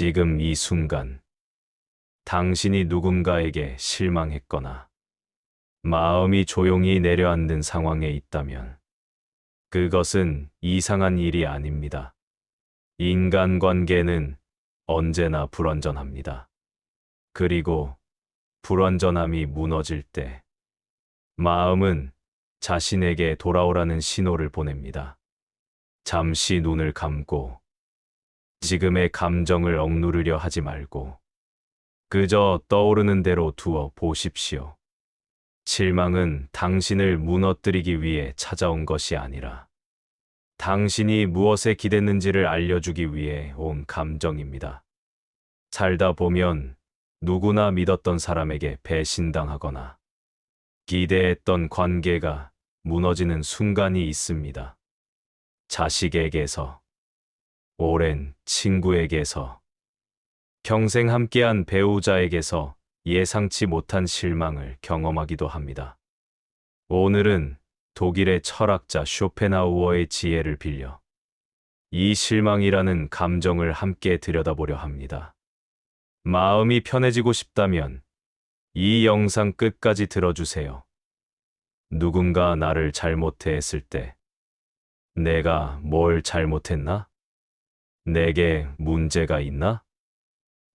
지금 이 순간, 당신이 누군가에게 실망했거나, 마음이 조용히 내려앉는 상황에 있다면, 그것은 이상한 일이 아닙니다. 인간관계는 언제나 불완전합니다. 그리고 불완전함이 무너질 때, 마음은 자신에게 돌아오라는 신호를 보냅니다. 잠시 눈을 감고, 지금의 감정을 억누르려 하지 말고, 그저 떠오르는 대로 두어 보십시오. 실망은 당신을 무너뜨리기 위해 찾아온 것이 아니라, 당신이 무엇에 기댔는지를 알려주기 위해 온 감정입니다. 살다 보면 누구나 믿었던 사람에게 배신당하거나 기대했던 관계가 무너지는 순간이 있습니다. 자식에게서, 오랜 친구에게서, 평생 함께한 배우자에게서 예상치 못한 실망을 경험하기도 합니다. 오늘은 독일의 철학자 쇼펜하우어의 지혜를 빌려 이 실망이라는 감정을 함께 들여다보려 합니다. 마음이 편해지고 싶다면 이 영상 끝까지 들어주세요. 누군가 나를 잘못해 했을 때 내가 뭘 잘못했나? 내게 문제가 있나?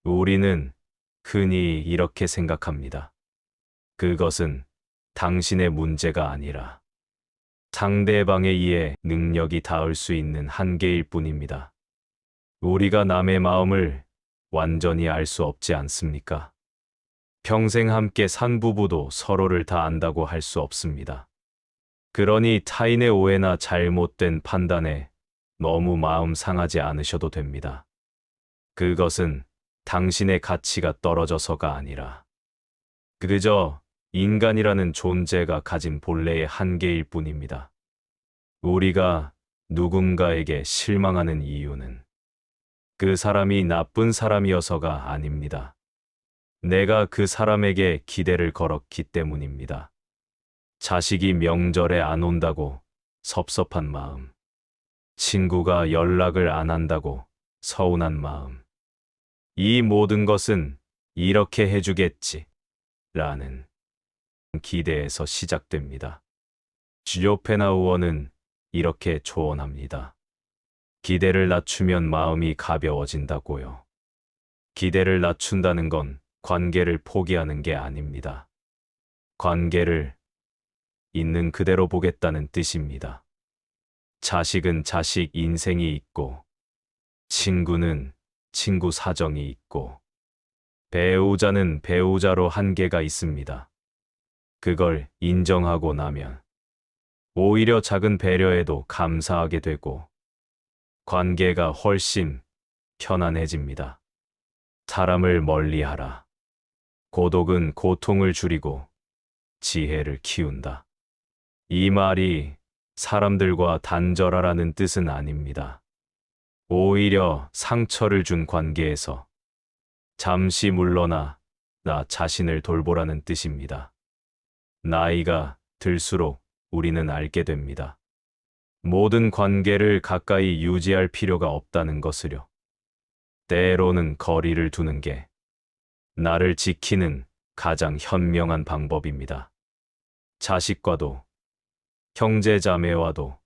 우리는 흔히 이렇게 생각합니다. 그것은 당신의 문제가 아니라 상대방의 이해 능력이 닿을 수 있는 한계일 뿐입니다. 우리가 남의 마음을 완전히 알 수 없지 않습니까? 평생 함께 산 부부도 서로를 다 안다고 할 수 없습니다. 그러니 타인의 오해나 잘못된 판단에 너무 마음 상하지 않으셔도 됩니다. 그것은 당신의 가치가 떨어져서가 아니라 그저 인간이라는 존재가 가진 본래의 한계일 뿐입니다. 우리가 누군가에게 실망하는 이유는 그 사람이 나쁜 사람이어서가 아닙니다. 내가 그 사람에게 기대를 걸었기 때문입니다. 자식이 명절에 안 온다고 섭섭한 마음, 친구가 연락을 안 한다고 서운한 마음, 이 모든 것은 이렇게 해주겠지 라는 기대에서 시작됩니다. 주요페나우어는 이렇게 조언합니다. 기대를 낮추면 마음이 가벼워진다고요. 기대를 낮춘다는 건 관계를 포기하는 게 아닙니다. 관계를 있는 그대로 보겠다는 뜻입니다. 자식은 자식 인생이 있고, 친구는 친구 사정이 있고, 배우자는 배우자로 한계가 있습니다. 그걸 인정하고 나면, 오히려 작은 배려에도 감사하게 되고, 관계가 훨씬 편안해집니다. 사람을 멀리하라. 고독은 고통을 줄이고 지혜를 키운다. 이 말이 사람들과 단절하라는 뜻은 아닙니다. 오히려 상처를 준 관계에서 잠시 물러나 나 자신을 돌보라는 뜻입니다. 나이가 들수록 우리는 알게 됩니다. 모든 관계를 가까이 유지할 필요가 없다는 것을요. 때로는 거리를 두는 게 나를 지키는 가장 현명한 방법입니다. 자식과도, 형제자매와도,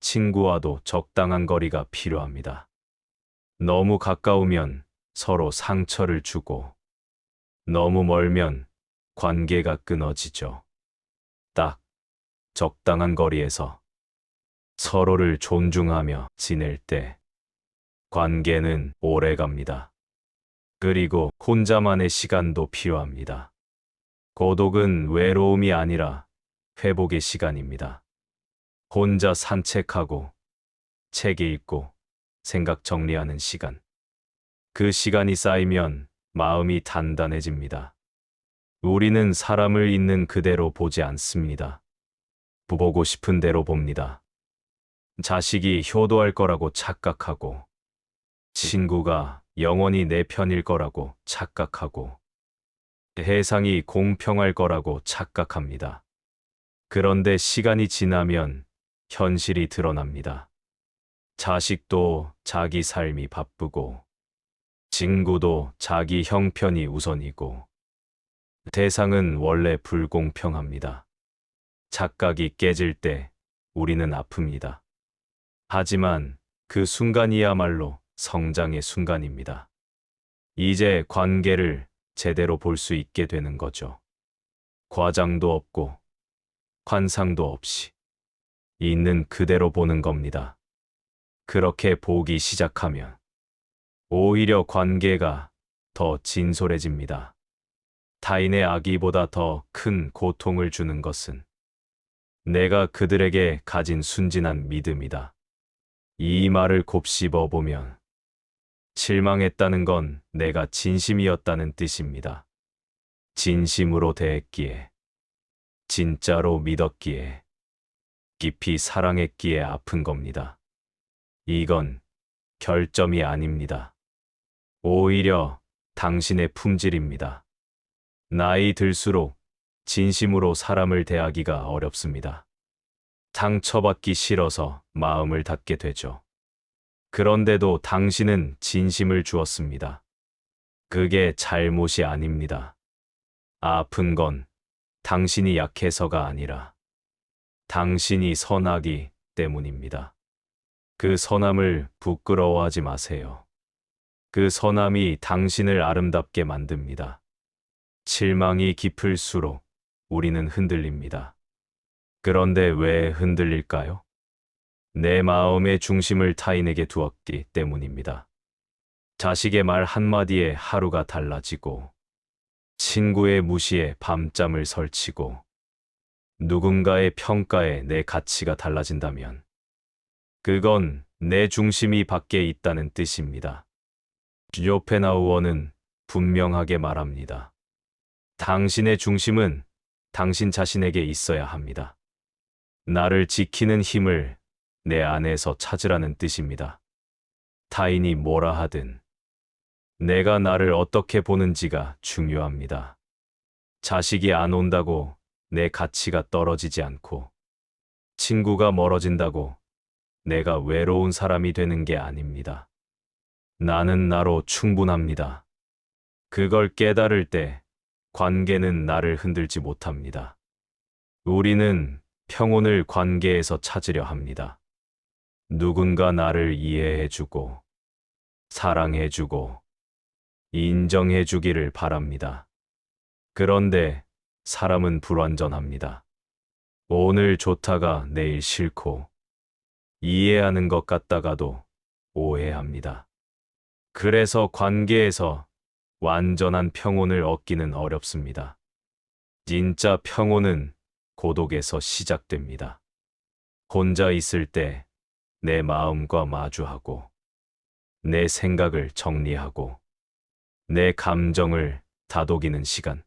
친구와도 적당한 거리가 필요합니다. 너무 가까우면 서로 상처를 주고, 너무 멀면 관계가 끊어지죠. 딱 적당한 거리에서 서로를 존중하며 지낼 때 관계는 오래 갑니다. 그리고 혼자만의 시간도 필요합니다. 고독은 외로움이 아니라 회복의 시간입니다. 혼자 산책하고, 책 읽고, 생각 정리하는 시간. 그 시간이 쌓이면 마음이 단단해집니다. 우리는 사람을 있는 그대로 보지 않습니다. 보고 싶은 대로 봅니다. 자식이 효도할 거라고 착각하고, 친구가 영원히 내 편일 거라고 착각하고, 해상이 공평할 거라고 착각합니다. 그런데 시간이 지나면 현실이 드러납니다. 자식도 자기 삶이 바쁘고, 친구도 자기 형편이 우선이고 대상은 원래 불공평합니다. 착각이 깨질 때 우리는 아픕니다. 하지만 그 순간이야말로 성장의 순간입니다. 이제 관계를 제대로 볼 수 있게 되는 거죠. 과장도 없고 관상도 없이 있는 그대로 보는 겁니다. 그렇게 보기 시작하면 오히려 관계가 더 진솔해집니다. 타인의 악의보다 더 큰 고통을 주는 것은 내가 그들에게 가진 순진한 믿음이다. 이 말을 곱씹어 보면 실망했다는 건 내가 진심이었다는 뜻입니다. 진심으로 대했기에, 진짜로 믿었기에, 깊이 사랑했기에 아픈 겁니다. 이건 결점이 아닙니다. 오히려 당신의 품질입니다. 나이 들수록 진심으로 사람을 대하기가 어렵습니다. 상처받기 싫어서 마음을 닫게 되죠. 그런데도 당신은 진심을 주었습니다. 그게 잘못이 아닙니다. 아픈 건 당신이 약해서가 아니라 당신이 선하기 때문입니다. 그 선함을 부끄러워하지 마세요. 그 선함이 당신을 아름답게 만듭니다. 실망이 깊을수록 우리는 흔들립니다. 그런데 왜 흔들릴까요? 내 마음의 중심을 타인에게 두었기 때문입니다. 자식의 말 한마디에 하루가 달라지고, 친구의 무시에 밤잠을 설치고, 누군가의 평가에 내 가치가 달라진다면, 그건 내 중심이 밖에 있다는 뜻입니다. 요페나우어는 분명하게 말합니다. 당신의 중심은 당신 자신에게 있어야 합니다. 나를 지키는 힘을 내 안에서 찾으라는 뜻입니다. 타인이 뭐라 하든 내가 나를 어떻게 보는지가 중요합니다. 자식이 안 온다고 내 가치가 떨어지지 않고 친구가 멀어진다고 내가 외로운 사람이 되는 게 아닙니다. 나는 나로 충분합니다. 그걸 깨달을 때 관계는 나를 흔들지 못합니다. 우리는 평온을 관계에서 찾으려 합니다. 누군가 나를 이해해주고, 사랑해주고, 인정해 주기를 바랍니다. 그런데 사람은 불완전합니다. 오늘 좋다가 내일 싫고, 이해하는 것 같다가도 오해합니다. 그래서 관계에서 완전한 평온을 얻기는 어렵습니다. 진짜 평온은 고독에서 시작됩니다. 혼자 있을 때 내 마음과 마주하고, 내 생각을 정리하고, 내 감정을 다독이는 시간.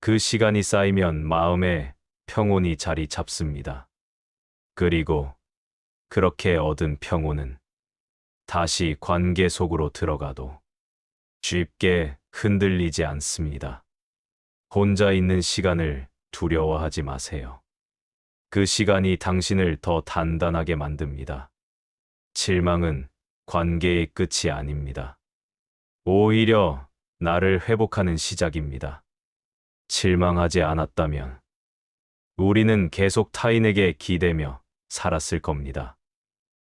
그 시간이 쌓이면 마음에 평온이 자리 잡습니다. 그리고 그렇게 얻은 평온은 다시 관계 속으로 들어가도 쉽게 흔들리지 않습니다. 혼자 있는 시간을 두려워하지 마세요. 그 시간이 당신을 더 단단하게 만듭니다. 실망은 관계의 끝이 아닙니다. 오히려 나를 회복하는 시작입니다. 실망하지 않았다면 우리는 계속 타인에게 기대며 살았을 겁니다.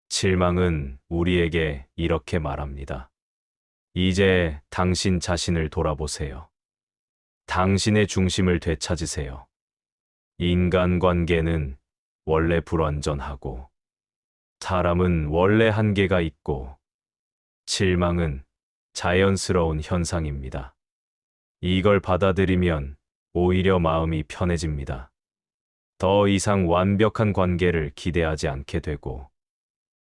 실망은 우리에게 이렇게 말합니다. 이제 당신 자신을 돌아보세요. 당신의 중심을 되찾으세요. 인간관계는 원래 불완전하고, 사람은 원래 한계가 있고, 실망은 자연스러운 현상입니다. 이걸 받아들이면 오히려 마음이 편해집니다. 더 이상 완벽한 관계를 기대하지 않게 되고,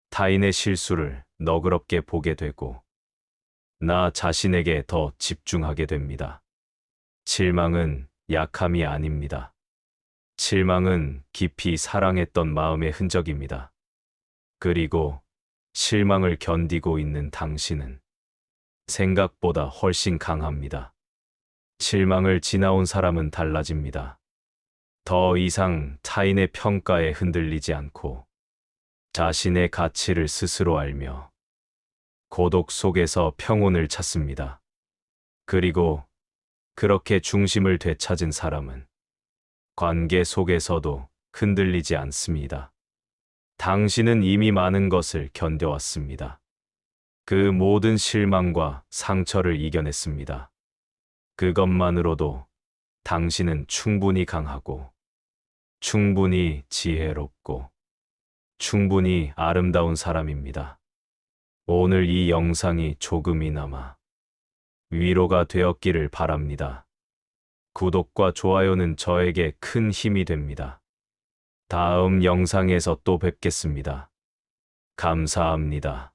타인의 실수를 너그럽게 보게 되고, 나 자신에게 더 집중하게 됩니다. 실망은 약함이 아닙니다. 실망은 깊이 사랑했던 마음의 흔적입니다. 그리고 실망을 견디고 있는 당신은 생각보다 훨씬 강합니다. 실망을 지나온 사람은 달라집니다. 더 이상 타인의 평가에 흔들리지 않고 자신의 가치를 스스로 알며 고독 속에서 평온을 찾습니다. 그리고 그렇게 중심을 되찾은 사람은 관계 속에서도 흔들리지 않습니다. 당신은 이미 많은 것을 견뎌왔습니다. 그 모든 실망과 상처를 이겨냈습니다. 그것만으로도 당신은 충분히 강하고, 충분히 지혜롭고, 충분히 아름다운 사람입니다. 오늘 이 영상이 조금이나마 위로가 되었기를 바랍니다. 구독과 좋아요는 저에게 큰 힘이 됩니다. 다음 영상에서 또 뵙겠습니다. 감사합니다.